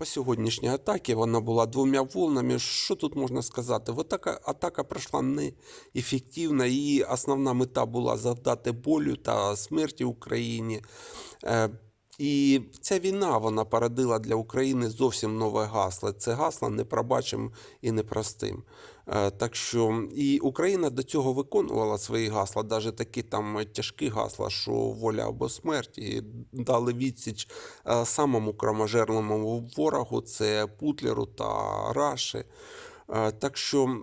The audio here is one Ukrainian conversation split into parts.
По сьогоднішній атаці вона була двома волнами. Що тут можна сказати? В така атака пройшла неефективно. Її основна мета була завдати болю та смерті Україні. І ця війна вона породила для України зовсім нове гасло. Це гасло непробачим і непростим. Е, Так що і Україна до цього виконувала свої гасла, навіть такі там тяжкі гасла, що воля або смерть, і дали відсіч е, самому кровожерливому ворогу це Путлеру та Раші. Е, Так що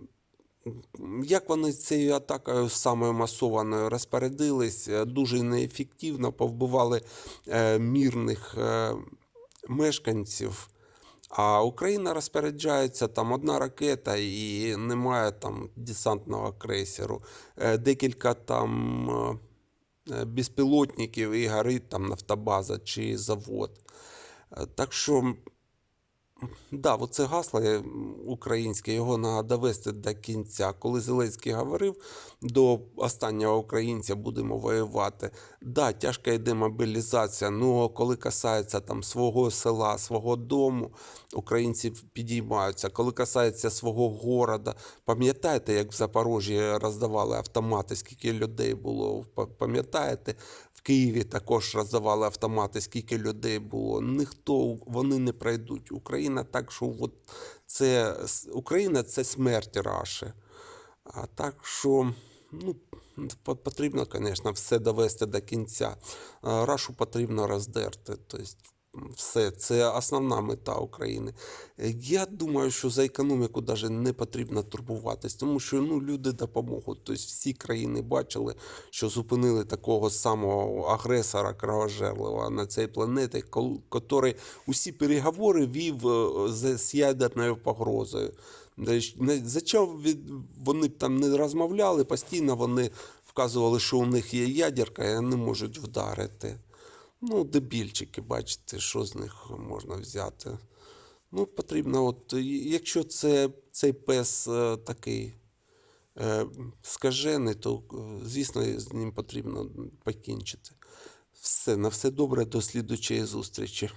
як вони цією атакою самою масованою розпорядились, е, дуже неефективно повбивали е, мірних е, мешканців. А Україна розпоряджається там одна ракета і немає там десантного крейсеру, декілька там безпілотників і горить там нафтобаза чи завод. Так що Да, оце гасло е, українське, його треба довести до кінця. Коли Зеленський говорив до останнього українця будемо воювати. Да, тяжка йде мобілізація. Ну коли касається там свого села, свого дому, українці підіймаються. Коли касається свого города, пам'ятаєте, як в Запорожжі роздавали автомати, скільки людей було? Пам'ятаєте? В Києві також роздавали автомати, скільки людей було. Ніхто вони не пройдуть. Україна так, що от це Україна це смерть Раші. А так що ну, потрібно, звісно, все довести до кінця. Рашу потрібно роздерти. Тобто, все, це основна мета України. Е, Я думаю, що за економіку навіть не потрібно турбуватись, тому що ну, люди допоможуть. Тобто всі країни бачили, що зупинили такого самого агресора кровожерливого на цій планеті, котрий усі переговори вів е, з, ядерною погрозою. Де ж не- За чого від, вони там не розмовляли, постійно вони вказували, що у них є ядерка, і вони можуть вдарити. Ну, дебільчики, бачите, що з них можна взяти. Ну, потрібно, от, якщо це, цей пес е, такий е, скажений, то, е, звісно, з ним потрібно покінчити. Все, на все добре, до слідучої зустрічі.